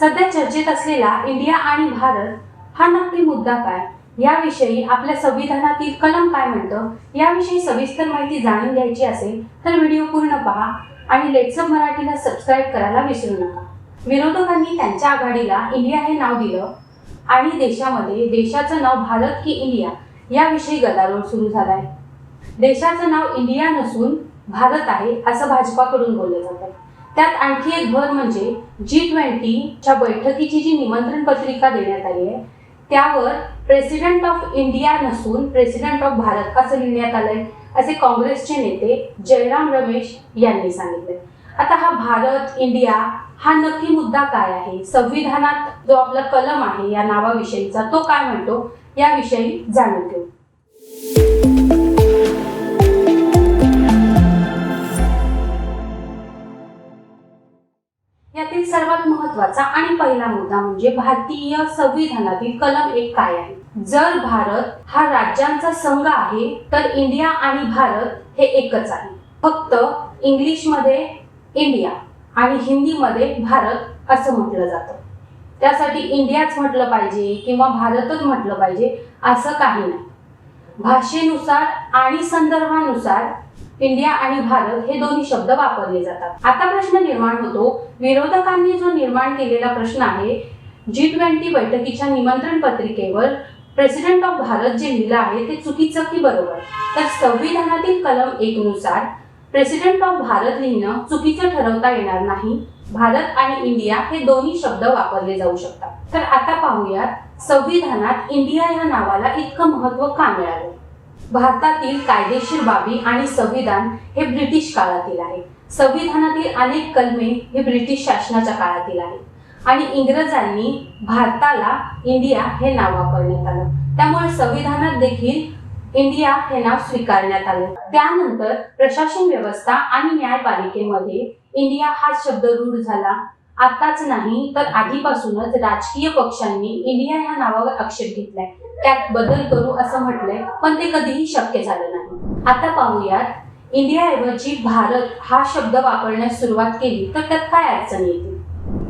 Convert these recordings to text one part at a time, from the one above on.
सध्या चर्चेत असलेला इंडिया आणि भारत हा नक्की मुद्दा काय? याविषयी आपल्या संविधानातील कलम काय म्हणतं? याविषयी सविस्तर माहिती जाणून घ्यायची असेल तर व्हिडिओ पूर्ण पहा आणि लेट्सअप मराठीला सबस्क्राईब करायला विसरू नका. विरोधकांनी त्यांच्या आघाडीला इंडिया हे नाव दिलं आणि देशामध्ये देशाचं नाव भारत की इंडिया याविषयी गदारोळ सुरू झालाय. देशाचं नाव इंडिया नसून भारत आहे असं भाजपाकडून बोललं जातं त्यात आणखी एक भर म्हणजे जी ट्वेंटीच्या बैठकीची जी निमंत्रण पत्रिका देण्यात आली आहे त्यावर प्रेसिडेंट ऑफ इंडिया नसून प्रेसिडेंट ऑफ भारत असं लिहिण्यात आलंय असे काँग्रेसचे नेते जयराम रमेश यांनी सांगितले आता हा भारत इंडिया हा नक्की मुद्दा काय आहे? संविधानात जो आपला कलम आहे या नावाविषयीचा तो काय म्हणतो? याविषयी जाणून घेऊ. महत्त्वाचा आणि पहिला मुद्दा म्हणजे भारतीय संविधानातील कलम एक काय आहे? जर भारत हा राज्यांचा संघ आहे तर इंडिया आणि भारत हे एकच आहे. फक्त इंग्लिशमध्ये इंडिया आणि हिंदीमध्ये भारत असं म्हटलं जातं. त्यासाठी इंडियाच म्हटलं पाहिजे किंवा भारतच म्हटलं पाहिजे असं काही नाही. भाषेनुसार आणि संदर्भानुसार इंडिया आणि भारत हे दोन्ही शब्द वापरले जातात. आता प्रश्न निर्माण होतो विरोधकांनी जो निर्माण केलेला प्रश्न आहे जी ट्वेंटी बैठकीच्या निमंत्रण पत्रिकेवर प्रेसिडेंट ऑफ भारत जे लिहिलं आहे ते चुकीचं की बरोबर? तर संविधानातील कलम एक नुसार प्रेसिडेंट ऑफ भारत लिहिणं चुकीचं ठरवता येणार नाही. भारत आणि इंडिया हे दोन्ही शब्द वापरले जाऊ शकतात. तर आता पाहूयात संविधानात इंडिया या नावाला इतकं महत्त्व का मिळालं? भारतातील कायदेशीर बाबी आणि संविधान हे ब्रिटिश काळातील आहे. संविधानातील अनेक कलमे हे ब्रिटिश शासनाच्या काळातील आहे आणि इंग्रजांनी भारताला इंडिया हे नाव वापरण्यात आलं. त्यामुळे संविधानात देखील इंडिया हे नाव स्वीकारण्यात आलं. त्यानंतर प्रशासन व्यवस्था आणि न्यायपालिकेमध्ये इंडिया हा शब्द रूढ झाला. आताच नाही तर आधीपासूनच राजकीय पक्षांनी इंडिया ह्या नावावर आक्षेप घेतलाय. त्यात बदल करू असं म्हटलंय पण ते कधीही शक्य झालं नाही. आता पाहूयात इंडियाऐवजी भारत हा शब्द वापरण्यास सुरुवात केली तर त्यात काय अडचण येते?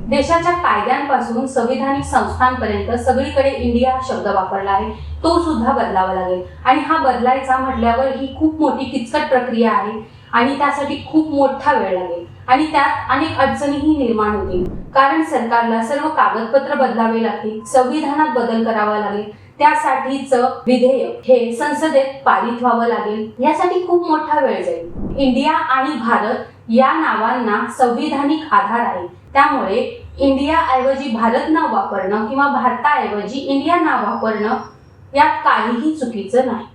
देशाच्या कायद्यांपासून संविधानिक संस्थांपर्यंत सगळीकडे इंडिया हा शब्द वापरला आहे. तो सुद्धा बदलावा लागेल. आणि हा बदलायचा म्हटल्यावर ही खूप मोठी किचकट प्रक्रिया आहे आणि त्यासाठी खूप मोठा वेळ लागेल. आणि त्यात अनेक अडचणीही निर्माण होतील. कारण सरकारला सर्व कागदपत्र बदलावे लागतील संविधानात बदल करावा लागेल. त्यासाठीच विधेयक हे संसदेत पारित व्हावं लागेल. यासाठी खूप मोठा वेळ जाईल. इंडिया आणि भारत या नावांना संविधानिक आधार आहे. त्यामुळे इंडिया ऐवजी भारत नाव वापरणं किंवा भारताऐवजी इंडिया नाव वापरणं यात काहीही चुकीचं नाही.